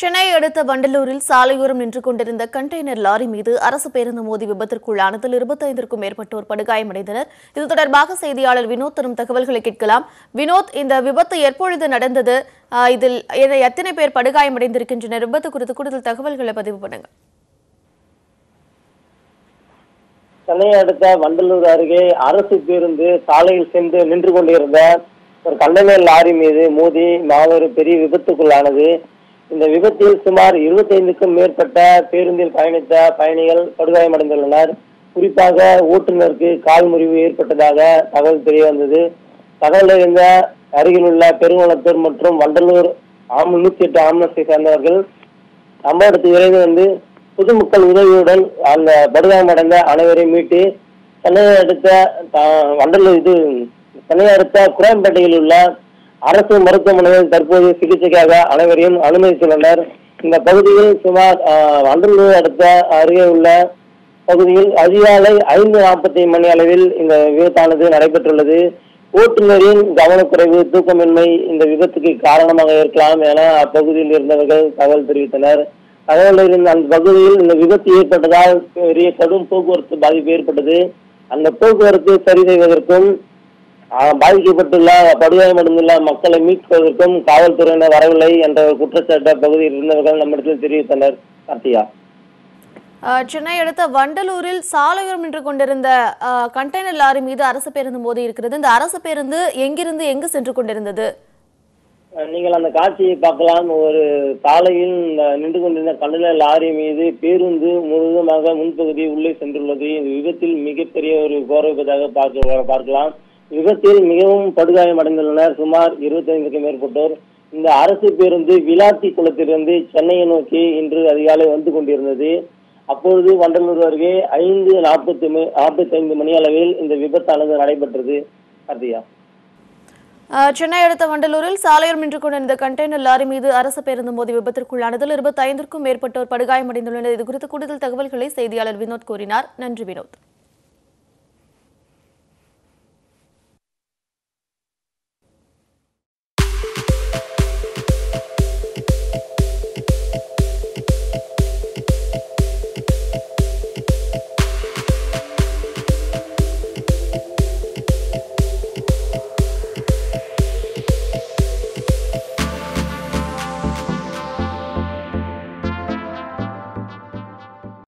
சென்னை அடுத்த வண்டலூரில் சாலையோரம் நின்று கொண்டிருந்த கண்டெய்னர் லாரி மீது அரசு பேருந்து மோதி விபத்திற்குள்ளானதில் இருபத்தைந்திற்கும் மேற்பட்டோர் படுகாயமடைந்தனர். இது தொடர்பாக செய்தியாளர் வினோத் தரும் தகவல்களை கேட்கலாம். வினோத் இந்த விபத்து எப்பொழுது நடந்தது? இதில் எத்தனை பேர் படுகாயமடைந்திருக்கின்றனர்? விபத்து குறித்து கூடுதல் தகவல்களை பதிவு பண்ணுங்க. சென்னையை அடுத்த வண்டலூர் அருகே அரசு பேருந்து சாலையில் சென்று நின்று கொண்டிருந்த ஒரு கண்டெய்னர் லாரி மீது மோதி மாபெரும் பெரிய விபத்துக்குள்ளானது. இந்த விபத்தில் சுமார் இருபத்தைந்துக்கும் மேற்பட்ட பேருந்தில் பயணித்த பயணிகள் படுகாயமடைந்துள்ளனர். குறிப்பாக ஓட்டுநருக்கு கால் முறிவு ஏற்பட்டதாக தகவல் தெரிய வந்தது தகவல் அறிந்த அருகில் உள்ள பெருங்குளத்தூர் மற்றும் வண்டலூர் ஆம் நூத்தி எட்டு ஆம்புலன்ஸை சேர்ந்தவர்கள் சம்பவத்துக்கு விரைந்து வந்து பொதுமக்கள் உதவியுடன் அந்த படுகாயமடைந்த அனைவரையும் மீட்டு சென்னையை அடுத்த த- வண்டலூர் இது சென்னையை அடுத்த குரம்பேட்டையில் உள்ள அரசு மருத்துவமனையில் தற்போது சிகிச்சைக்காக அனைவரையும் அனுமதித்துள்ளனர் இந்த பகுதியில் சுமார் ஆஹ், அடுத்த அருகே உள்ள பகுதியில் அதிகாலை ஐந்து நாற்பத்தி மணி அளவில் இந்த விபத்தானது நடைபெற்றுள்ளது. ஓட்டுநரின் கவனக்குறைவு தூக்கமின்மை இந்த விபத்துக்கு காரணமாக இருக்கலாம் என அப்பகுதியில் இருந்தவர்கள் தகவல் தெரிவித்தனர். தகவல் இருந்த அந்த பகுதியில் இந்த விபத்து ஏற்பட்டதால் பெரிய கடும் போக்குவரத்து பாதிப்பு ஏற்பட்டது. அந்த போக்குவரத்து சரி செய்வதற்கும் பாதிக்கப்பட்டுள்ள படுகாயமடைந்துள்ள மக்களை மீட்பதற்கும் காவல்துறையினர் வரவில்லை என்ற குற்றச்சாட்டு அப்பகுதியில் இருந்தவர்கள் நம்மிடத்தில் தெரிவித்தனர். கார்த்தியா சென்னை அடுத்த வண்டலூரில் சாலையோரம் நின்று கொண்டிருந்த கண்டெய்னர் லாரி மீது அரசு பேருந்து மோதி இருக்கிறது. இந்த அரசு பேருந்து எங்கிருந்து எங்கு சென்று கொண்டிருந்தது? நீங்கள் அந்த காட்சியை பார்க்கலாம். ஒரு சாலையில் நின்று கொண்டிருந்த கண்டன லாரி மீது பேருந்து முழுவதுமாக முன்பகுதி உள்ளே சென்றுள்ளது. இந்த விபத்தில் மிகப்பெரிய ஒரு கோர விபத்தாக பார்க்க பார்க்கலாம். விபத்தில் மிகவும் படுகாயமடைந்துள்ளனர் சுமார் இருபத்தைந்துக்கும் மேற்பட்டோர். இந்த அரசு பேருந்து விளாத்தி குளத்திலிருந்து சென்னையை நோக்கி இன்று அதிகாலை வந்து கொண்டிருந்தது. அப்பொழுது வண்டலூர் அருகே ஐந்து நாற்பத்தி நாற்பத்தி ஐந்து மணி அளவில் இந்த விபத்தானது நடைபெற்றது. கார்த்தியா ஆஹ் சென்னை அடுத்த வண்டலூரில் சாலையோரம் நின்று கொண்டிருந்த கண்டெய்னர் லாரி மீது அரசு பேருந்து மோதி விபத்திற்குள்ளானதில் இருபத்தைந்திற்கும் மேற்பட்டோர் படுகாயமடைந்துள்ளனர். இது குறித்து கூடுதல் தகவல்களை செய்தியாளர் வினோத் கூறினார். நன்றி வினோத்.